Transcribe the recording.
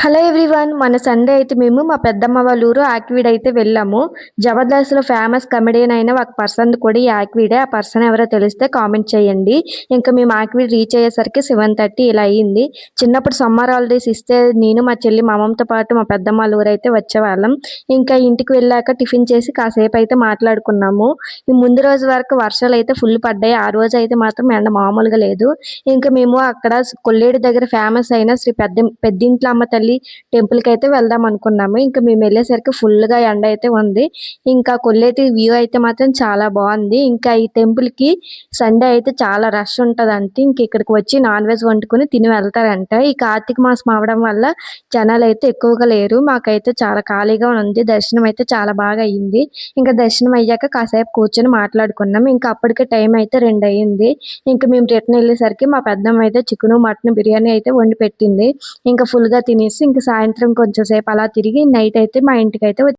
Hello everyone మన Sunday అయితే మేము మా పెద్దమ్మ వాళ్ళ ఊరు ఆక్వీడ్ అయితే వెళ్ళాము. జబర్దస్త్లో ఫేమస్ కమెడియన్ అయిన ఒక పర్సన్ కూడా ఈ ఆక్వీడే ఆ పర్సన్ ఎవరో తెలిస్తే కామెంట్ చేయండి. ఇంకా మేము ఆక్వీడ్ రీచ్ అయ్యేసరికి సెవెన్ థర్టీ ఇలా అయ్యింది చిన్నప్పుడు సమ్మర్ హాలిడేస్ ఇస్తే నేను మా చెల్లి మా అమ్మతో పాటు మా పెద్దమ్మ వాళ్ళ ఊరు అయితే వచ్చేవాళ్ళం. ఇంకా ఇంటికి వెళ్ళాక టిఫిన్ చేసి కాసేపు అయితే మాట్లాడుకున్నాము. ఈ ముందు రోజు వరకు వర్షాలు అయితే ఫుల్ పడ్డాయి. ఆ రోజు అయితే మాత్రం ఎండ మామూలుగా లేదు. ఇంకా మేము అక్కడ కొల్లేడు దగ్గర ఫేమస్ అయిన శ్రీ పెద్ద పెద్దింట్ల అమ్మ తల్లి టెంపుల్కి అయితే వెళ్దాం అనుకున్నాము. ఇంకా మేము వెళ్ళేసరికి ఫుల్గా ఎండ అయితే ఉంది. ఇంకా కొల్లేటి వ్యూ అయితే మాత్రం చాలా బాగుంది. ఇంకా ఈ టెంపుల్కి సండే అయితే చాలా రష్ ఉంటుందంట. ఇంక ఇక్కడికి వచ్చి నాన్ వెజ్ వండుకొని తిని వెళ్తారంట. ఈ కార్తీక మాసం అవడం వల్ల జనాలు అయితే ఎక్కువగా లేరు. మాకైతే చాలా ఖాళీగా ఉంది. దర్శనం అయితే చాలా బాగా అయ్యింది ఇంకా దర్శనం అయ్యాక కాసేపు కూర్చొని మాట్లాడుకున్నాం. ఇంకా అప్పటికే టైం అయితే రెండు అయ్యింది ఇంకా మేము రిటర్న్ వెళ్ళేసరికి మా పెద్దమ్మ అయితే చికెన్ మటన్ బిర్యానీ అయితే వండి పెట్టింది. ఇంకా ఫుల్గా తినేసి ఇంకా సాయంత్రం కొంచెం సేపు అలా తిరిగి నైట్ అయితే మా ఇంటికి అయితే